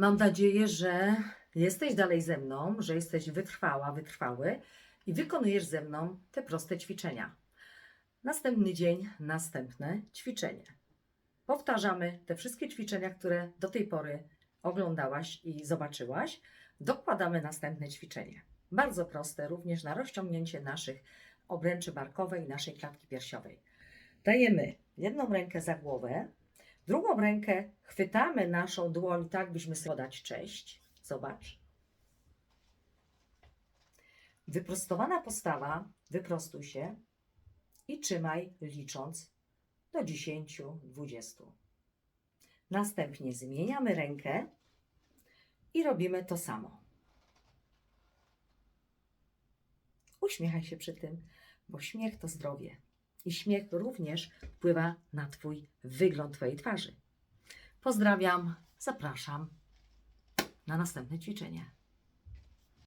Mam nadzieję, że jesteś dalej ze mną, że jesteś wytrwała, wytrwały i wykonujesz ze mną te proste ćwiczenia. Następny dzień, następne ćwiczenie. Powtarzamy te wszystkie ćwiczenia, które do tej pory oglądałaś i zobaczyłaś. Dokładamy następne ćwiczenie. Bardzo proste, również na rozciągnięcie naszych obręczy barkowej naszej klatki piersiowej. Dajemy jedną rękę za głowę, drugą rękę chwytamy naszą dłoń tak, byśmy sobie podać cześć. Zobacz. Wyprostowana postawa, wyprostuj się i trzymaj licząc do 10, 20. Następnie zmieniamy rękę i robimy to samo. Uśmiechaj się przy tym, bo śmiech to zdrowie. I śmiech również wpływa na Twój wygląd Twojej twarzy. Pozdrawiam, zapraszam na następne ćwiczenie.